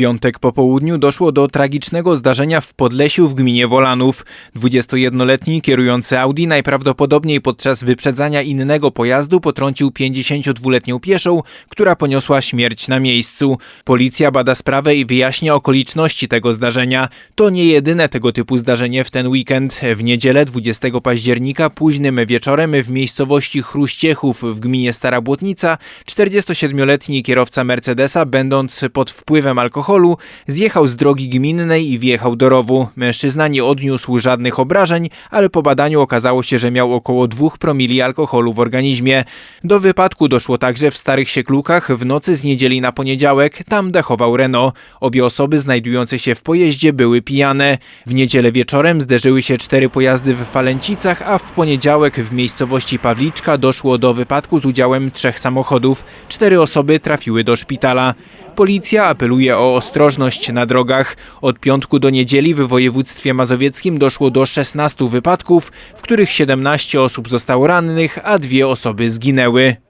piątek po południu doszło do tragicznego zdarzenia w Podlesiu w gminie Wolanów. 21-letni kierujący Audi najprawdopodobniej podczas wyprzedzania innego pojazdu potrącił 52-letnią pieszą, która poniosła śmierć na miejscu. Policja bada sprawę i wyjaśnia okoliczności tego zdarzenia. To nie jedyne tego typu zdarzenie w ten weekend. W niedzielę 20 października późnym wieczorem w miejscowości Chruściechów w gminie Stara Błotnica 47-letni kierowca Mercedesa, będąc pod wpływem alkoholu, zjechał z drogi gminnej i wjechał do rowu. Mężczyzna nie odniósł żadnych obrażeń, ale po badaniu okazało się, że miał około 2 promili alkoholu w organizmie. Do wypadku doszło także w Starych Sieklukach w nocy z niedzieli na poniedziałek. Tam dachował Renault. Obie osoby znajdujące się w pojeździe były pijane. W niedzielę wieczorem zderzyły się cztery pojazdy w Falencicach, a w poniedziałek w miejscowości Pawliczka doszło do wypadku z udziałem trzech samochodów. Cztery osoby trafiły do szpitala. Policja apeluje o ostrożność na drogach. Od piątku do niedzieli w województwie mazowieckim doszło do 16 wypadków, w których 17 osób zostało rannych, a dwie osoby zginęły.